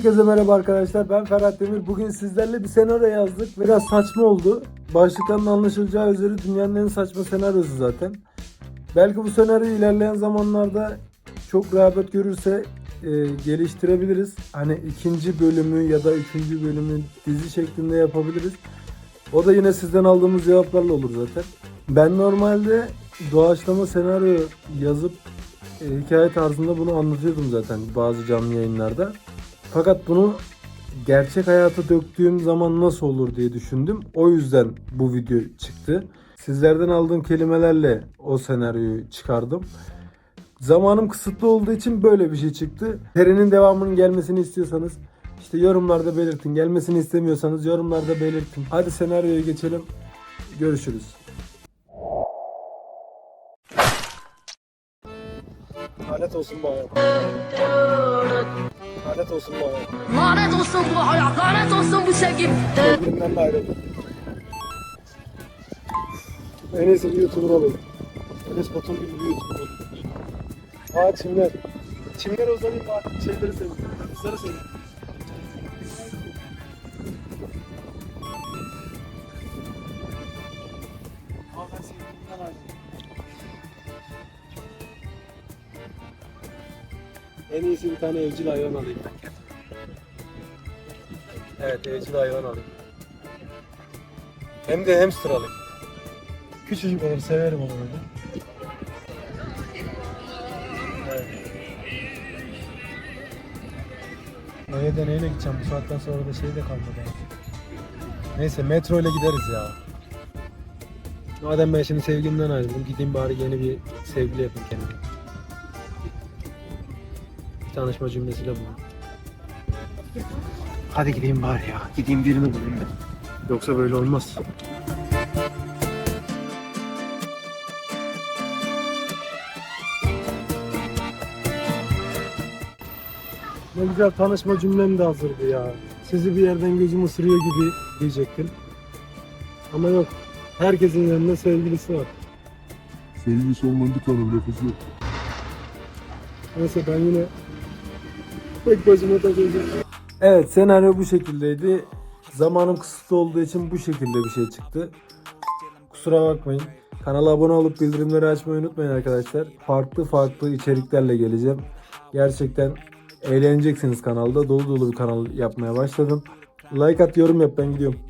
Herkese merhaba arkadaşlar. Ben Ferhat Demir. Bugün sizlerle bir senaryo yazdık. Biraz saçma oldu. Başlıktan anlaşılacağı üzere dünyanın en saçma senaryosu zaten. Belki bu senaryo ilerleyen zamanlarda çok rağbet görürse e, geliştirebiliriz. Hani ikinci bölümü ya da üçüncü bölümü dizi şeklinde yapabiliriz. O da yine sizden aldığımız cevaplarla olur zaten. Ben normalde doğaçlama senaryo yazıp e, hikaye tarzında bunu anlatıyordum zaten bazı canlı yayınlarda. Fakat bunu gerçek hayata döktüğüm zaman nasıl olur diye düşündüm. O yüzden bu video çıktı. Sizlerden aldığım kelimelerle o senaryoyu çıkardım. Zamanım kısıtlı olduğu için böyle bir şey çıktı. Serinin devamının gelmesini istiyorsanız işte yorumlarda belirtin. Gelmesini istemiyorsanız yorumlarda belirtin. Hadi senaryoya geçelim. Görüşürüz. Lanet olsun hayat. Lanet olsun bu hayat. Lanet olsun bu hayat, lanet olsun bu sevgi. Sevgilimden de ayrıldım. En iyisi bir YouTuber olayım. Enes Batur gibi bir YouTuber olayım. Aa çimler. Çimler uzanayım bak. Şeyleri seveyim. Kızları seveyim. En iyisi bir tane evcil hayvan alayım. Evet evcil hayvan alayım. Hem de hamster alayım. Küçücük olur severim onu böyle. Evet. Neye de neyle gideceğim bu saatten sonra da şey de kalmadı. Neyse metro ile gideriz ya. Madem ben şimdi sevgilimden ayrıldım gideyim bari yeni bir sevgili yapayım kendime. Tanışma cümlesiyle bulun. Hadi gideyim bari ya. Gideyim birini bulayım ben. Yoksa böyle olmaz. Ne güzel tanışma cümlem de hazırdı ya. Sizi bir yerden gözüm ısırıyor gibi diyecektim. Ama yok. Herkesin yanında sevgilisi var. Sevgilisi olmanın bir tane lafı yok. Neyse ben yine tek başıma takılacağım. Evet senaryo bu şekildeydi. Zamanım kısıtlı olduğu için bu şekilde bir şey çıktı. Kusura bakmayın. Kanala abone olup bildirimleri açmayı unutmayın arkadaşlar. Farklı farklı içeriklerle geleceğim. Gerçekten eğleneceksiniz kanalda. Dolu dolu bir kanal yapmaya başladım. Like at yorum yap ben gidiyorum.